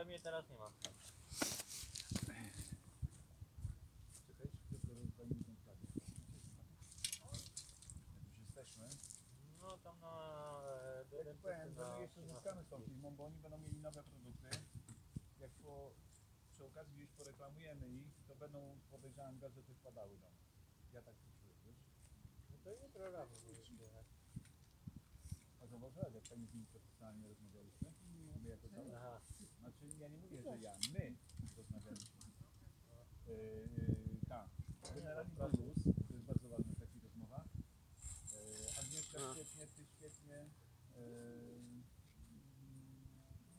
ale mnie teraz nie ma. No tam na... e, Jak powiem, na- jeszcze zyskamy z tą firmą, bo oni będą mieli nowe produkty. Jak po, przy okazji gdzieś poreklamujemy ich, to będą podejrzewam gazety wpadały do nas. Ja tak to czuję, wiesz? No to jutro rano będziesz jechać. A zauważyłeś, jak pani z nim profesjonalnie rozmawialiśmy? My jako? Aha. Znaczy ja nie mówię, że ja, my rozmawialiśmy. Yy, tak. Generalnie proszę. plus, to jest bardzo ważne w takich rozmowach. Yy, Agnieszka świetnie, ty świetnie. Yy,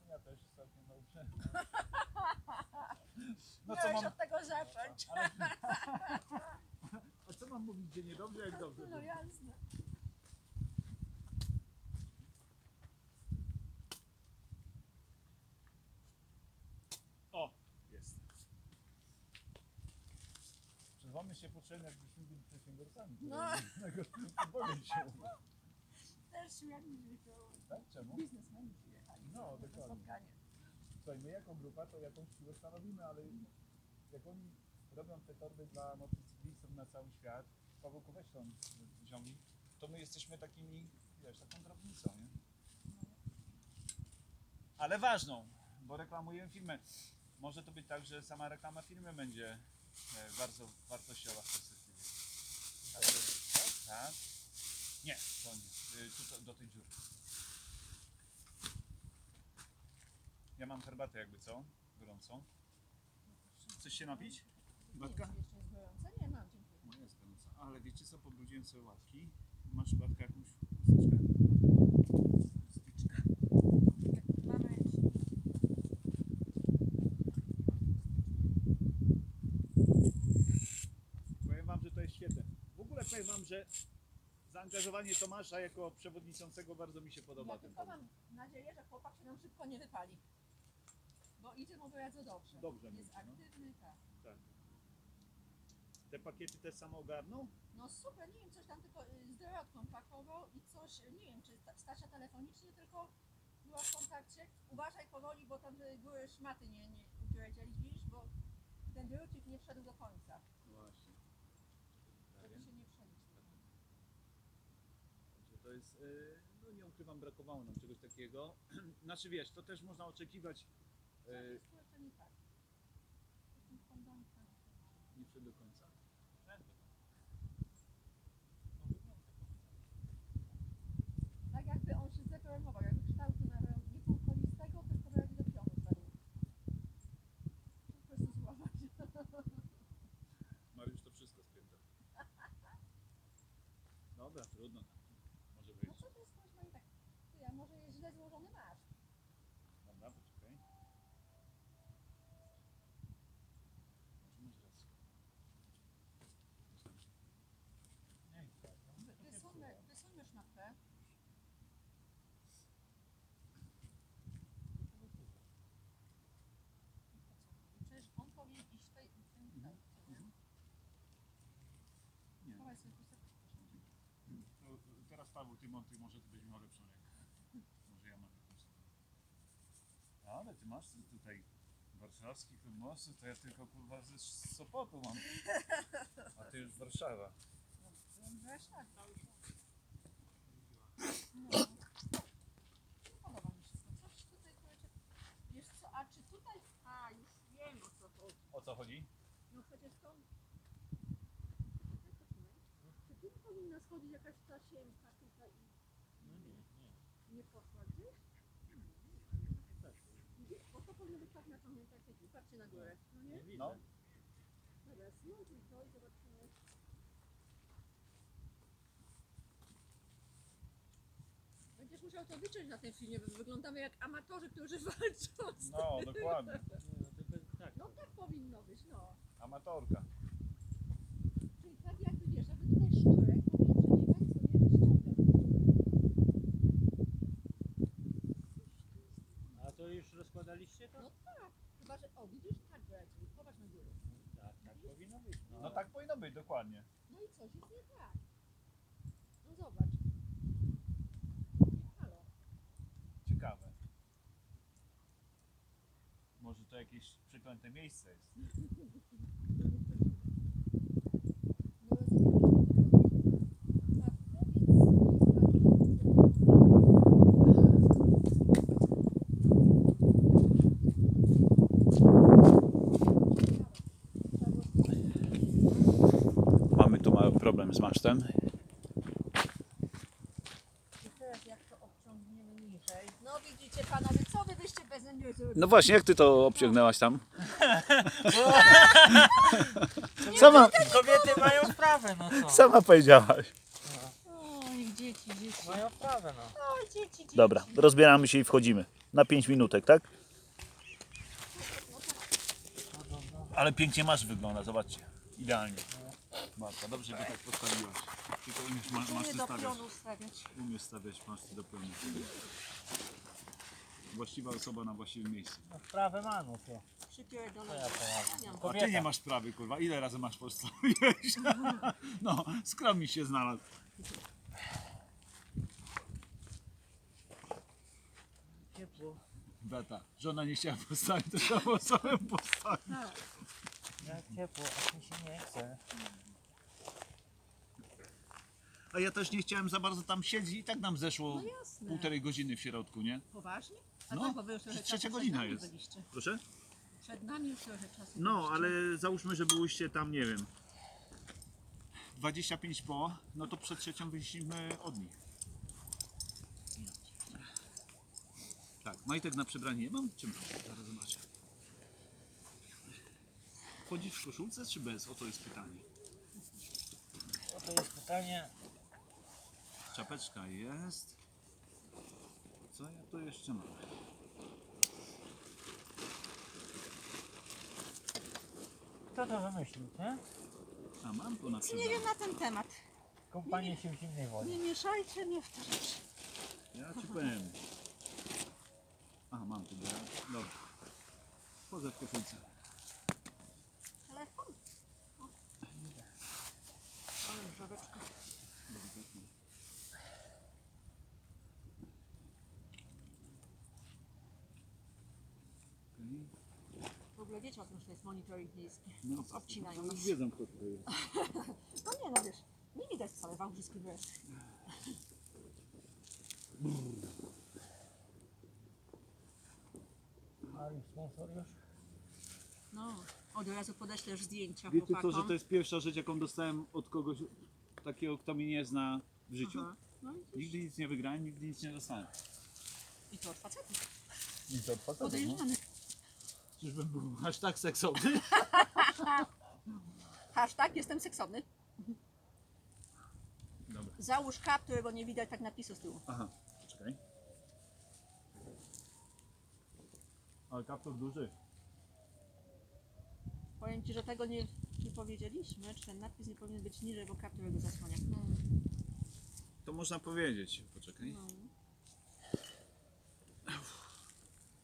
ja też całkiem dobrze. No co Miałeś mam, od tego zacząć. ale, a co mam mówić, że niedobrze, jak dobrze? No jasne. O, jest. Potrzebne, jakbyśmy byli przedsiębiorcami. No. Powiem się. Też śmiali się to Tak? Czemu? biznesmeni przyjechali No, dokładnie. spotkanie. Słuchaj, my jako grupa to jakąś siłę stanowimy, ale jak oni robią te torby dla motocyklistów na cały świat, Pawełku weź tą ziomli, to my jesteśmy takimi, wiesz, taką drobnicą, nie? Ale ważną, bo reklamujemy firmę. Może to być tak, że sama reklama firmy będzie bardzo wartościowa w perspektywie. Tak? tak? tak? Nie, to nie. Y, Tu, to, do tej dziury. Ja mam herbatę jakby co? Gorącą. Chcesz się napić? Batka? Nie, jeszcze jest gorące? Nie mam, dziękuję. Moja jest gorąca. Ale wiecie co? Pobrudziłem sobie łatki. Masz Batka jakąś? Chusteczkę. Mamy Powiem wam, że to jest świetne. W ogóle powiem wam, że zaangażowanie Tomasza jako przewodniczącego bardzo mi się podoba. Ja ten tylko pomysł. mam nadzieję, że chłopak się nam szybko nie wypali. Bo idzie mu bardzo dobrze. Dobrze Jest no. aktywny, tak. Tak. Te pakiety też samo ogarną? No super, nie wiem, coś tam tylko y, z Dorotką pakował i coś, nie wiem, czy sta- Stasia telefonicznie tylko była w kontakcie. Uważaj powoli, bo tam y, były szmaty nie, nie udzielili, widzisz, bo ten drucik nie wszedł do końca, Właśnie. żeby się nie przeliczył. Także to jest, y, no nie ukrywam, brakowało nam czegoś takiego. Znaczy wiesz, to też można oczekiwać To nie tak. Nie wszedł do końca. Tak jakby on się zdeformował, jakby kształtu nabrał nie półkolistego, tylko bardziej do pionu szedł. Po prostu złamać. Mariusz to wszystko spięta. Dobra, trudno. Może No być. co to jest kurczę nie tak? Ty, a może jest źle złożony masz? Dobra, poczekaj. Może masz rację. Nie, tak. no, Wy- Wysuńmy, wysuńmy szmatkę. Przecież on powinien iść tej, tym tutaj, co nie? Nie. Chowaj sobie chusteczkę, proszę. To, to teraz Paweł, ty może ty byś miał lepszą rękę. Może ja mam jakąś. Ale ty masz tutaj warszawskich odmostów, to ja tylko kurwa ze Sopotu mam. A ty już Warszawa. No, byłem w Warszawie. No. A czy tutaj, o co chodzi. O chodzi? No przecież to... Czy tu powinna schodzić jakaś tasiemka tutaj i No nie, nie. poszła gdzieś? Bo to powinno być tak naciągnięte jak taki. Patrzcie na górę, no nie? No. Dobra, zmontuj to i zobaczymy. Będziesz musiał to wyciąć na tym filmie, bo wyglądamy jak amatorzy, którzy walczą z No, dokładnie. Nie, no tak. No tak powinno być, no. Amatorka. Czyli tak jakby wiesz, żeby tutaj sznurek powinien przebiegać sobie, że ściąga. A to już rozkładaliście to? No tak, chyba że, o widzisz, tak popatrz na górę. Tak, tak powinno być. No tak powinno być, dokładnie. No i coś jest nie tak. No zobacz. Halo. Ciekawe. może to jakieś przeklęte miejsce jest. Mamy tu mały problem z masztem. I teraz jak to obciągniemy niżej. No widzicie panowie, co wy byście bez mnie zrobili? No właśnie, jak ty to obciągnęłaś tam? sama, Kobiety mają sprawę, no co? sama powiedziałaś. Oj, dzieci, dzieci. Mają sprawę, no. Oj, dzieci, dzieci. Dobra, rozbieramy się i wchodzimy. Na 5 minutek, tak? Ale pięknie masz wygląda, zobaczcie. Idealnie. Marta, dobrze by tak postawiłaś. Tylko umiesz, ma, masz ty do stawiać. pionu stawiać. Umiesz stawiać, masz ty do pionu. Właściwa osoba na właściwym miejscu. no sprawę ma, no to. Przypierdolę. A ty nie masz sprawy, kurwa. Ile razy masz postawiłeś? No, skrom mi się znalazł. Ciepło. Beta, żona nie chciała postawić, to trzeba było samemu postawić. Ciepło, a mi się nie chce. A ja też nie chciałem za bardzo tam siedzieć i tak nam zeszło No jasne. półtorej godziny w środku, nie? Poważnie? A No, tak, bo wy już trochę trzecia czasu godzina przed nami jest. byliście. Proszę? Przed nami już trochę czasu No, byliście. ale załóżmy, że byłyście tam, nie wiem, 25 po, no to przed trzecią wyszliśmy od nich. Tak, majtek na przebranie nie mam? Czy mam? Zaraz zobaczę. Chodzisz w koszulce czy bez? O to jest pytanie. O to jest pytanie. Czapeczka jest. Co ja tu jeszcze mam? Kto to wymyślił, nie? A mam tu na Nie przebranie. wiem na ten temat. Kąpanie się w zimnej wodzie. Nie mieszajcie mnie w te rzeczy. Ja ci powiem. A, mam tu, dobra. Dobra. Poza w koszulce. Telefon? O. Okej. W ogóle wiecie o tym, że to jest monitoring miejski. No, Obcinają no, nas. wiedzą kto to jest. No nie no wiesz, nie widać wcale wałbrzyski wyraz. A już sponsor już? No, od razu podeślesz zdjęcia Wiecie co, chłopakom. że to jest pierwsza rzecz jaką dostałem od kogoś takiego, kto mnie nie zna w życiu? Aha. No i, Nigdy nic nie wygrałem, nigdy nic nie dostałem. i to od facetów. I to no. Podejrzany. Czyżbym był aż tak seksowny? Hashtag jestem seksowny. Dobra. Załóż kap, którego nie widać tak napisu z tyłu. Aha, czekaj. Ale kaptur duży. Powiem Ci, że tego nie, nie powiedzieliśmy, czy ten napis nie powinien być niżej, bo kap, którego zasłania. To można powiedzieć. Poczekaj. No.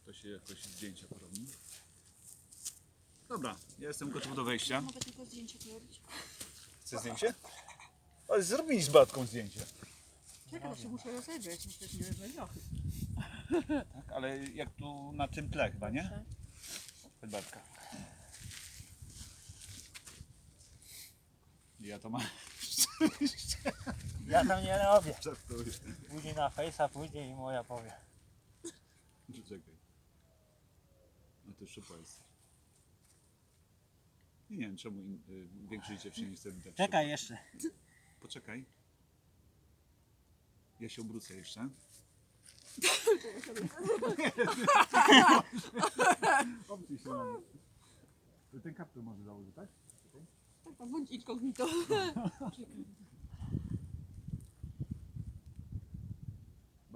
To się jakoś zdjęcia porobi. Dobra, ja jestem gotów do wejścia. Mogę tylko zdjęcie porobić. Chcesz zdjęcie? Ale zrób mi z Batką zdjęcie. Czekaj, to się muszę rozegrać, no przecież nie. Tak, ale jak tu na tym tle chyba, nie? Batka. Ja to mam. Ja tam nie robię. Żartuję. Później na fejsa pójdzie i moja powie. Czekaj. No to szupa jest. Nie wiem czemu in, y, większość dziewczyn nie chce widać. Czekaj jeszcze. Poczekaj. Ja się obrócę jeszcze. Obróć się na mnie. To Ten kaptur może założyć, tak? Bądź inkognito.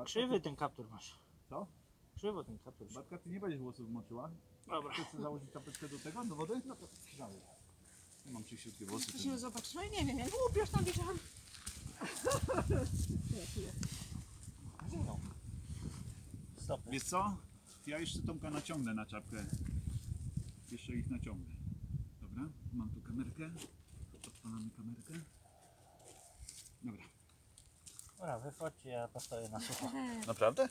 Krzywy ten kaptur masz. Co? Krzywo ten kaptur. Batka, ty nie będziesz włosów moczyła? Dobra. Chcesz sobie założyć czapeczkę do tego, do wody? No to załóż. Ja mam czyściutkie włosy. To się zobacz, no i nie wiem, jak głupiesz tam widziałam. Zimną. Stopy. Wiesz co? Ja jeszcze Tomka naciągnę na czapkę. Jeszcze ich naciągnę. Mam tu kamerkę. Odpalamy kamerkę. Dobra. Dobra, wychodźcie, ja postoję na sucho. Naprawdę?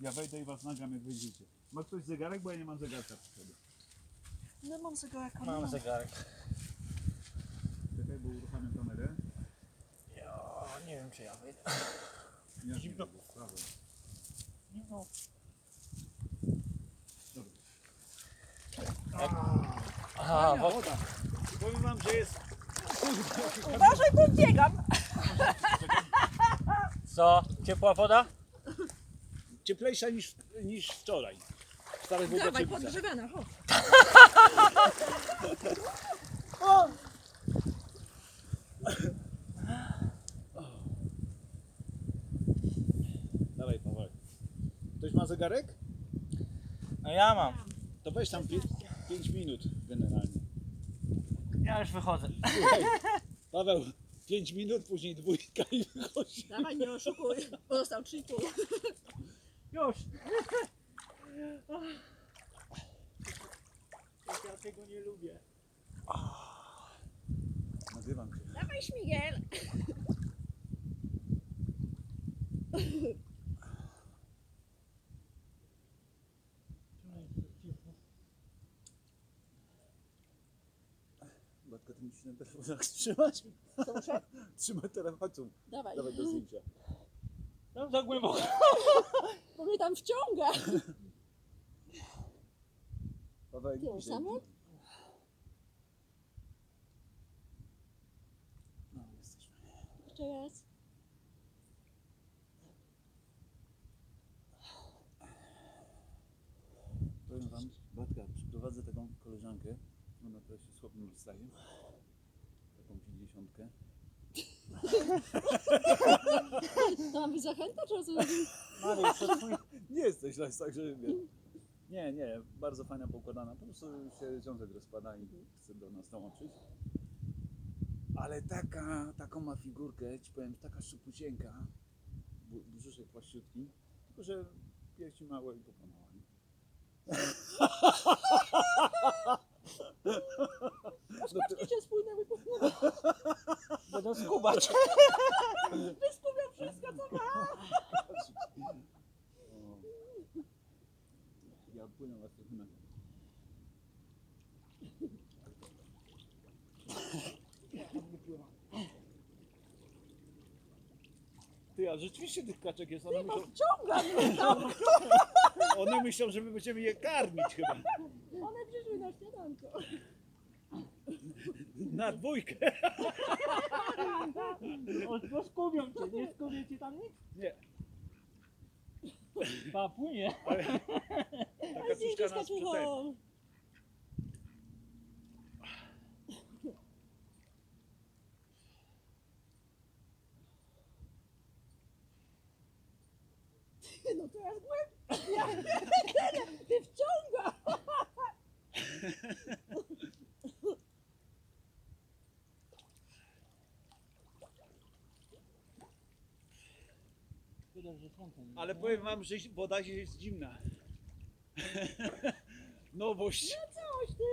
Ja wejdę i was nagram jak wyjdziecie. Ma ktoś zegarek, bo ja nie mam zegarka przy sobie. No mam zegarka. Mam zegarek. Czekaj, bo uruchamiam kamerę. Jo, nie wiem czy ja wyjdę. Ja Zimno. nie Prawo. No. Dobra. Wo- woda. Powiem wam, że jest... Uważaj, bo biegam. co? Ciepła woda? Cieplejsza niż, niż wczoraj. W starych Dawaj, podgrzewana, chodź. Dawaj, Paweł. Ktoś ma zegarek? No ja mam. To weź tam 5 minut generalnie. Ja już wychodzę. Słuchaj, Paweł, 5 minut, później dwójka i wychodzi. Dawaj, nie oszukuj. Pozostał 3,5. Już. Ja tego nie lubię. Nagrywam cię. Dawaj, śmigel. Musisz ten telefon trzymać. Co muszę? Trzymaj telefon. tu. Dawaj. Dawaj do zdjęcia. Tam za głęboko. Bo mnie tam wciąga. Paweł, Ty, bliżej. samo? No, jesteśmy. Jeszcze raz. Powiem wam, Batka, przyprowadzę taką koleżankę. Ona teraz się słabym dostaje. Taką pięćdziesiątkę. To ma być zachęta, czy o co chodzi? Mariusz, to twój... Nie jesteś źle, także wiem. Nie, nie, bardzo fajna poukładana. Po prostu się związek rozpada i chce do nas dołączyć. Ale taka, taką ma figurkę, ci powiem, taka szczupucieńka. Bu- Brzuszek płaściutki. Tylko, że piersi małe i popa mała. nie? No to- Patrzcie, spłynęły po Będą skubać. Wyskubią wszystko, co ma. Ja odpłynę was trochę na Ty, a rzeczywiście tych kaczek jest, one Ty, bo myślą, wciąga mnie tam. one myślą, że my będziemy je karmić chyba. Na śniadanko. Na dwójkę. Bo skubią cię, nie skubią cię tam nic? Nie, Pa, płynie. ale ta dzięki, nas No głębiej. Ja, wciąga. Ale powiem wam, że woda się jest zimna. Nowość. No coś ty!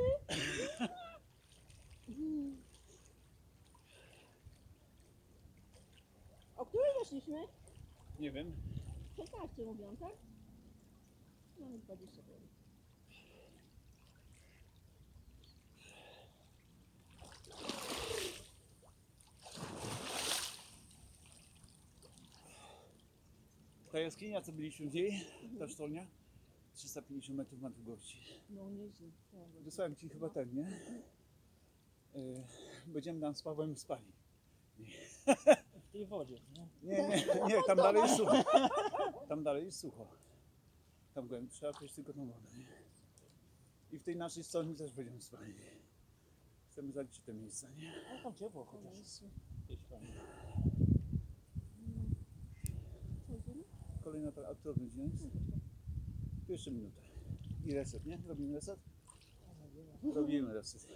O której weszliśmy? Nie wiem. 16 mówią, tak? No, Mamy 25. Ta jaskinia, co byliśmy w niej, ta sztolnia, 350 metrów ma długości. No nieźle. Wysłałem ci chyba ten, nie? Yy, Będziemy tam z Pawłem spali. W tej wodzie, nie? Nie, nie, nie, tam dalej jest sucho. Tam dalej jest sucho. Tam głębiej trzeba przejść tylko tą wodę? I w tej naszej stolni też będziemy spali. Chcemy zaliczyć te miejsca, nie? No tam ciepło chociaż. w tej stronie. Kolejna ta aktywność, nie? Jeszcze minutę. I reset, nie? Robimy reset? Robimy reset.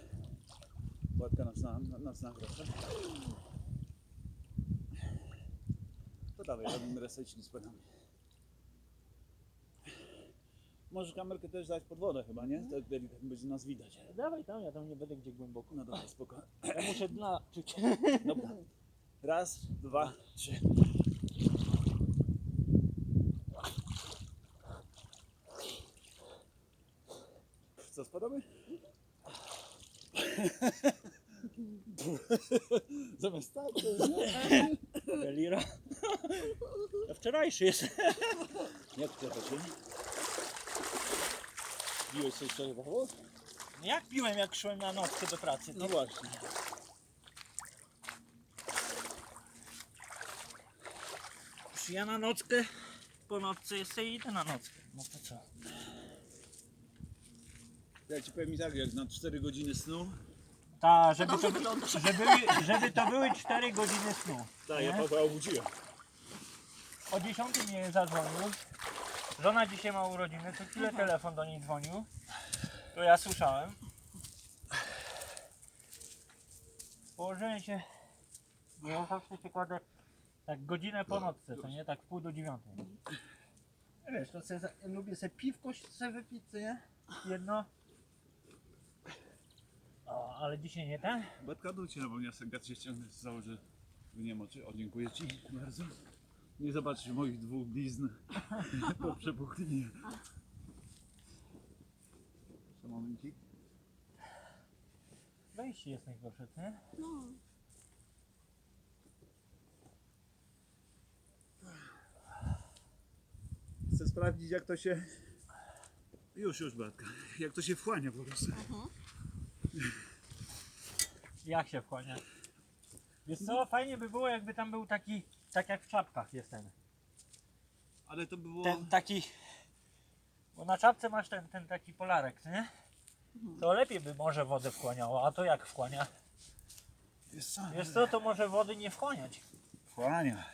Ładka nas, na, na, nas nagra, tak? To dawaj, robimy reset i spadamy. Możesz kamerkę też dać pod wodę chyba, nie? Tak będzie nas widać. Dawaj tam, ja tam nie będę gdzie głęboko. No dobra, spoko. Ja muszę dna czuć. Dobra. Raz, dwa, trzy. Co, spadamy? Zamiast tak, to nie. Delira. To wczorajszy jest. Jak to się? Biłeś coś wczoraj w Jak piłem, jak szłem na nockę do pracy. No właśnie. Czy ja na nockę? Po nocce jeszcze idę na nockę. No to co? Ja ci powiem i tak, jak na 4 godziny snu. Ta, żeby to, żeby, żeby to były 4 godziny snu. Tak, ja Pawła obudziłem. O 10 mnie zadzwonił. Żona dzisiaj ma urodziny, to chwilę telefon do niej dzwonił. To ja słyszałem. Położyłem się. Ja zawsze się kładę tak godzinę po nocce, to nie? Tak w pół do dziewiątej. Wiesz, to se, lubię sobie piwko sobie wypić, co nie? Jedno. O, ale dzisiaj nie ten. Betka dujcie, no bo ja sobie gacie ściągnę, założę nie moczy. O, dziękuję ci bardzo. Nie zobaczysz moich dwóch blizn po przepuchlinie. Jeszcze momencik. Wejście jest najgorsze, nie? No. Chcę sprawdzić jak to się... Już, już Betka. Jak to się wchłania po prostu. Jak się wchłania? Wiesz co, fajnie by było jakby tam był taki, tak jak w czapkach jest ten. Ale to by było... Ten taki, bo na czapce masz ten, ten taki polarek, nie? To lepiej by może wodę wchłaniało, a to jak wchłania? Wiesz co? Wiesz co, to może wody nie wchłaniać. Wchłania.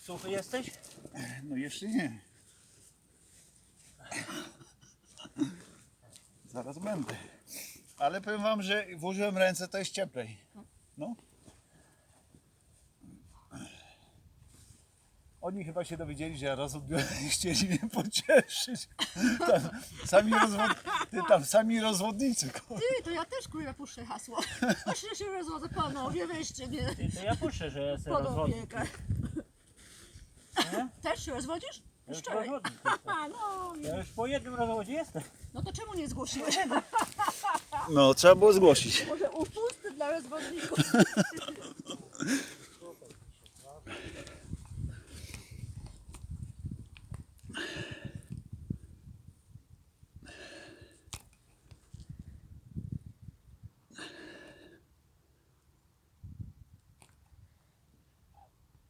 Suchy jesteś? No jeszcze nie. Zaraz będę. Ale powiem wam, że włożyłem ręce, to jest cieplej. No. Oni chyba się dowiedzieli, że ja rozwód chcieli mnie pocieszyć. Tam sami, rozwod... Ty, tam sami rozwodnicy. Ty, to ja też kurwa puszczę hasło. Właśnie się rozwodzę panowie, weźcie mnie Ty, to ja puszczę, że jestem pod rozwodnik. opiekę. Nie? Też się rozwodzisz? Ja już Wczoraj. rozwodnik jestem. A, no, Ja już po jednym rozwodzie jestem. no to czemu nie zgłosiłeś? No, trzeba było zgłosić. Może upusty dla rozwodników.